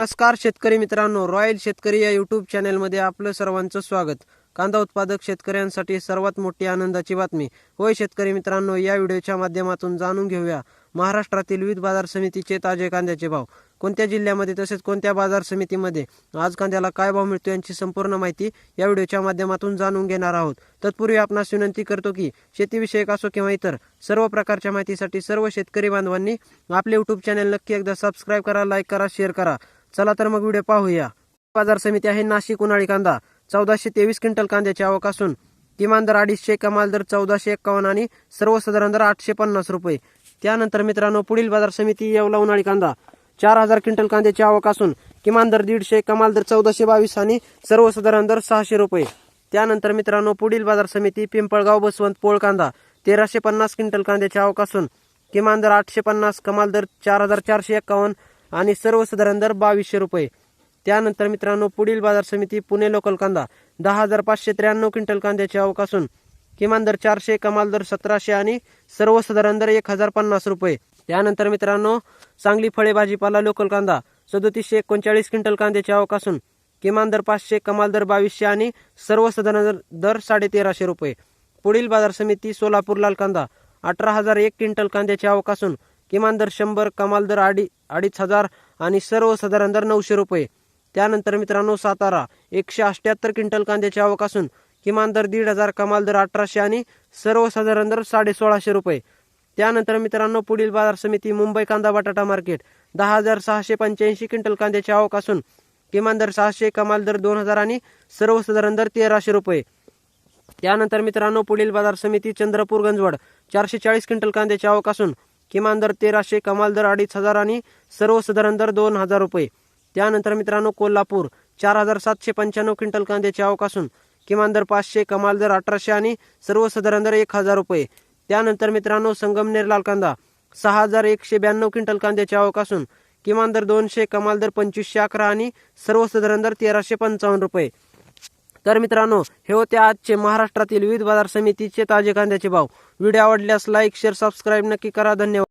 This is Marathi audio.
नमस्कार शेतकरी मित्रांनो रॉयल शेतकरी या युट्यूब चॅनेलमध्ये आपलं सर्वांचं स्वागत. कांदा उत्पादक शेतकऱ्यांसाठी सर्वात मोठी आनंदाची बातमी. होय शेतकरी मित्रांनो या व्हिडिओच्या माध्यमातून जाणून घेऊया. महाराष्ट्रातील विविध बाजार समितीचे ताजे कांद्याचे भाव. कोणत्या जिल्ह्यामध्ये तसेच कोणत्या बाजार समितीमध्ये? आज कांद्याला काय भाव मिळतो यांची संपूर्ण माहिती या व्हिडिओच्या माध्यमातून जाणून घेणार आहोत. तत्पूर्वी आपणास विनंती करतो की शेतीविषयक असो किंवा इतर सर्व प्रकारच्या माहितीसाठी सर्व शेतकरी बांधवांनी आपले युट्यूब चॅनल नक्की एकदा सबस्क्राईब करा लाईक करा शेअर करा. चला तर मग व्हिडिओ पाहूया. बाजार समिती आहे नाशिक उन्हाळी कांदा. चौदाशे तेवीस क्विंटल कांद्याची आवक असून किमान दर अडीचशे कमाल दर चौदाशे एक्कावन्न आणि सर्वसाधारण दर आठशे पन्नास रुपये. त्यानंतर मित्रांनो पुढील बाजार समिती येवला उन्हाळी कांदा. चार हजार क्विंटल कांद्याची आवक असून किमान दर दीडशे कमाल दर चौदाशे बावीस आणि सर्वसाधारण दर सहाशे रुपये. त्यानंतर मित्रांनो पुढील बाजार समिती पिंपळगाव बसवंत पोळ कांदा. तेराशे पन्नास क्विंटल कांद्याची आवक असून किमान दर आठशे पन्नास कमाल दर चार हजार चारशे एक्कावन्न आणि सर्वसाधारण दर बावीसशे रुपये. त्यानंतर मित्रांनो पुढील बाजार समिती पुणे लोकल कांदा दहा हजार पाचशे त्र्याण्णव क्विंटल कांद्याची आवक असून किमान दर चारशे कमाल दर सतराशे आणि सर्वसाधारण दर एक हजार पन्नास रुपये. त्यानंतर मित्रांनो सांगली फळे भाजीपाला लोकल कांदा सदोतीसशे एकोणचाळीस क्विंटल कांद्याची आवक असून किमान दर पाचशे कमाल दर बावीसशे आणि सर्वसाधारण दर- दर रुपये. पुढील बाजार समिती सोलापूर लाल कांदा अठरा हजार एक क्विंटल कांद्याची आवक असून किमान दर शंभर कमाल दर अडी अडीच हजार आणि सर्वसाधारण दर नऊशे रुपये. त्यानंतर मित्रांनो सातारा एकशे अष्ट्याहत्तर क्विंटल कांद्याची आवक असून किमान दर दीड हजार कमाल दर अठराशे आणि सर्वसाधारण दर साडे सोळाशे रुपये. त्यानंतर मित्रांनो पुढील बाजार समिती मुंबई कांदा बटाटा मार्केट दहा हजार सहाशे पंच्याऐंशी क्विंटल कांद्याची आवक असून किमान दर सहाशे कमाल दर दोन हजार आणि सर्वसाधारण दर तेराशे रुपये. त्यानंतर मित्रांनो पुढील बाजार समिती चंद्रपूर गंजवड चारशे चाळीस क्विंटल कांद्याची आवक असून किमान दर तेराशे कमाल दर अडीच हजार आणि सर्वसाधारण दर दोन हजार रुपये. त्यानंतर मित्रांनो कोल्हापूर चार हजार सातशे पंच्याण्णव क्विंटल कांद्याची आवक असून किमान दर पाचशे कमाल दर अठराशे आणि सर्वसाधारण दर एक हजार रुपये. त्यानंतर मित्रांनो संगमनेर लाल कांदा सहा हजार एकशे ब्याण्णव क्विंटल कांद्याची आवक असून किमान दर दोनशे कमाल दर पंचवीसशे अकरा आणि सर्वसाधारण दर तेराशे पंचावन्न रुपये. तर मित्रांनो हे होते आजचे महाराष्ट्रातील विविध बाजार समितीचे ताजे कांद्याचे भाव. व्हिडिओ आवडल्यास लाईक शेअर सबस्क्राईब नक्की करा. धन्यवाद.